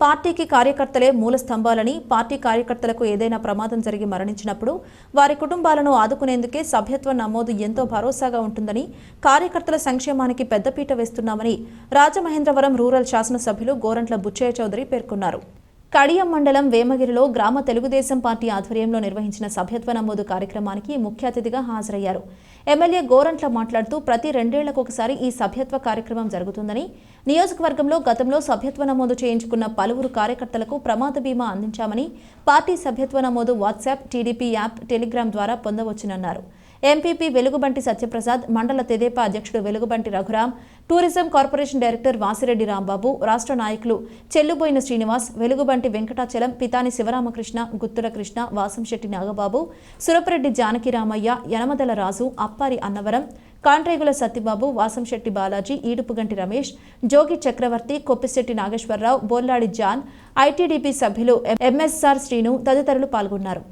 పార్టీకి కార్యకర్తలే మూల స్తంభాలని పార్టీ కార్యకర్తలకు ఏదైనా ప్రమాదం జరిగి మరణించినప్పుడు వారి కుటుంబాలను ఆదుకునేందుకే సభ్యత్వ నమోదు ఎంతో భరోసాగా ఉంటుందని కార్యకర్తల సంక్షేమానికి పెద్దపీట వేస్తున్నామని రాజమహేంద్రవరం రూరల్ శాసనసభ్యులు గోరంట్ల బుచ్చయ్య చౌదరి పేర్కొన్నారు. కడియం మండలం వేమగిరిలో గ్రామ తెలుగుదేశం పార్టీ ఆధ్వర్యంలో నిర్వహించిన సభ్యత్వ నమోదు కార్యక్రమానికి ముఖ్య అతిథిగా హాజరయ్యారు. ఎమ్మెల్యే గోరంట్ల మాట్లాడుతూ ప్రతి రెండేళ్ళకు ఒకసారి ఈ సభ్యత్వ కార్యక్రమం జరుగుతుందని నియోజకవర్గంలో గతంలో సభ్యత్వ నమోదు చేయించుకున్న పలువురు కార్యకర్తలకు ప్రమాద బీమా అందించామని పార్టీ సభ్యత్వ నమోదు వాట్సాప్ టీడీపీ యాప్ టెలిగ్రామ్ ద్వారా పొందవచ్చునన్నారు. ఎంపీపీ వెలుగుబంటి సత్యప్రసాద్ మండల తెదేపా అధ్యక్షుడు Velugubanti Raghuram tourism corporation director Vasireddy Rambabu రాష్ట్ర నాయకులు చెల్లుబోయిన శ్రీనివాస్ వెలుగుబంటి వెంకటాచలం పితాని శివరామకృష్ణ గుత్తుల కృష్ణ వాసంశెట్టి నాగబాబు సురపరెడ్డి జానకి రామయ్య యనమదల రాజు అప్పారి అన్నవరం కాంట్రేగుల సత్యబాబు వాసంశెట్టి బాలాజీ ఈడుపుగంటి రమేష్ జోగి చక్రవర్తి కొప్పిశెట్టి నాగేశ్వరరావు బోల్లాడి జాన్ ఐటీడీపీ సభ్యులు ఎంఎస్ఆర్ శ్రీను తదితరులు పాల్గొన్నారు.